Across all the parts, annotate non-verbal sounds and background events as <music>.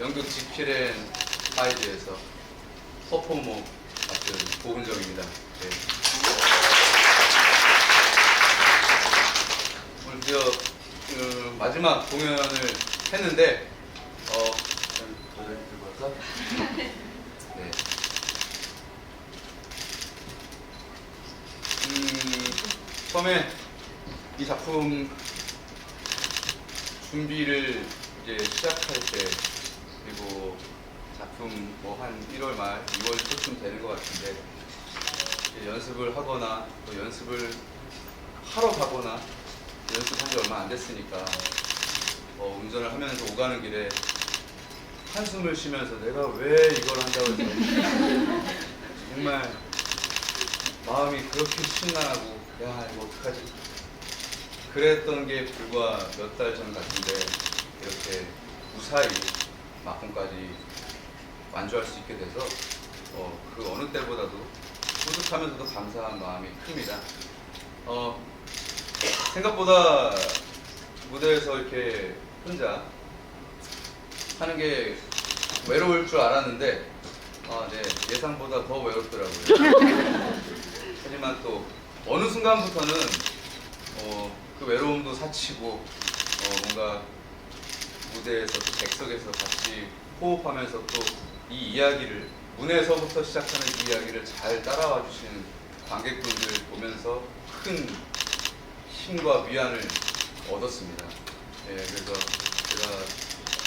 연극 지킬앤 하이드에서 퍼포머 맡은 고은정입니다. 네. 오늘 드디어 그 마지막 공연을 했는데 어 들고 와서 <laughs> 네. 음, 처음에 이 작품 준비를 이제 시작할 때 그리고 작품 뭐 한 1월 말, 2월 초쯤 되는 것 같은데 연습을 하거나 또 연습을 하러 가거나 연습한 지 얼마 안 됐으니까 어, 운전을 하면서 오가는 길에 한숨을 쉬면서 내가 왜 이걸 한다고 해서 <laughs> 정말 마음이 그렇게 심란하고 야 이거 어떡하지? 그랬던 게 불과 몇 달 전 같은데 이렇게 무사히 막공까지 완주할 수 있게 돼서 어, 그 어느 때보다도 뿌듯하면서도 감사한 마음이 큽니다. 어, 생각보다 무대에서 이렇게 혼자 하는 게 외로울 줄 알았는데 아, 네, 예상보다 더 외롭더라고요. <laughs> 하지만 또 어느 순간부터는 어, 그 외로움도 사치고 어, 뭔가 무대에서 또 객석에서 같이 호흡하면서 또 이 이야기를 문에서부터 시작하는 이 이야기를 잘 따라와 주시는 관객분들 보면서 큰 힘과 위안을 얻었습니다. 예, 그래서 제가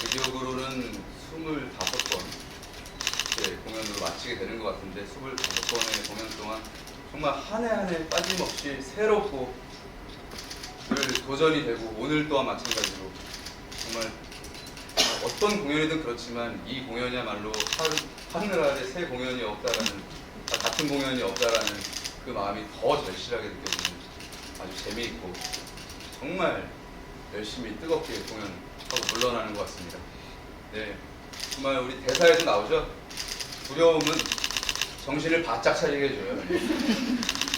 제 기억으로는 25번 예, 공연으로 마치게 되는 것 같은데 25번의 공연 동안 정말 한 해 한 해 빠짐없이 새롭고 늘 도전이 되고 오늘 또한 마찬가지로 정말 어떤 공연이든 그렇지만 이 공연이야말로 아래 새 공연이 없다라는 아, 같은 공연이 없다라는 그 마음이 더 절실하게 느껴지는 아주 재미있고 정말 열심히 뜨겁게 공연하고 물러나는 것 같습니다. 네, 정말 우리 대사에도 나오죠. 두려움은 정신을 바짝 차리게 해줘요.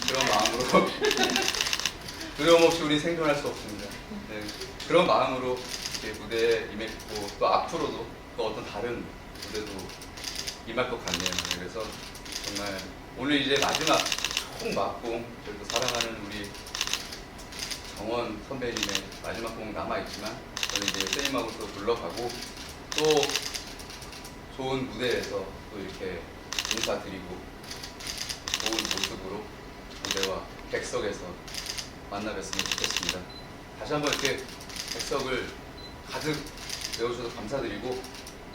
그런 마음으로 <laughs> 두려움 없이 우리 생존할 수 없습니다. 네, 그런 마음으로 이렇게 무대에 임했고 또 앞으로도 또 어떤 다른 무대도 임할 것 같네요. 그래서 정말 오늘 이제 마지막 총 막공 저희도 사랑하는 우리 정원 선배님의 마지막 곡 남아있지만 저는 이제 세임하고 또 물러가고 또 좋은 무대에서 또 이렇게 인사드리고 좋은 모습으로 무대와 객석에서 만나 뵀으면 좋겠습니다. 다시 한번 이렇게 객석을 가득 메워주셔서 감사드리고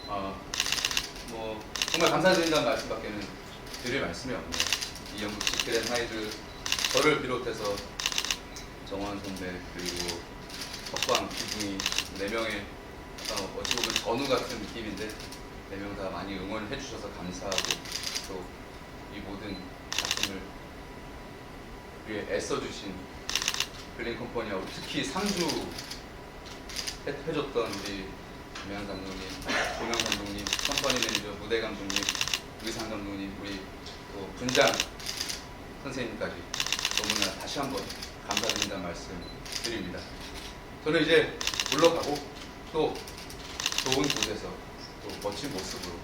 어, 뭐 정말 감사드린다는 말씀밖에는 드릴 말씀이 없네요. 이 영국 지크앤 하이드 저를 비롯해서 정원 선배 그리고 덕광 기둥이 네 명의 어, 어찌 보면 전우 같은 느낌인데 네 명 다 많이 응원해 주셔서 감사하고 또 이 모든 작품을 위해 애써주신 블링 컴퍼니하고 특히 상주 해- 해줬던 우리 김현 감독님, 조명 감독님, 컴퍼니 매니저, 무대 감독님, 의상 감독님, 우리 또 분장 선생님까지 너무나 다시 한번 감사드린다는 말씀 드립니다. 저는 이제 물러가고 또 좋은 곳에서 또 멋진 모습으로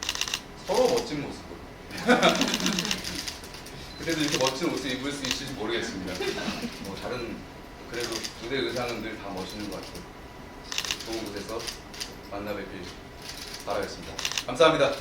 서로 멋진 모습으로 <laughs> 그때도 이렇게 멋진 옷을 입을 수 있을지 모르겠습니다. 뭐 다른 그래도 무대 의상은 늘 다 멋있는 것 같고 좋은 곳에서 만나 뵙길 바라겠습니다. 감사합니다.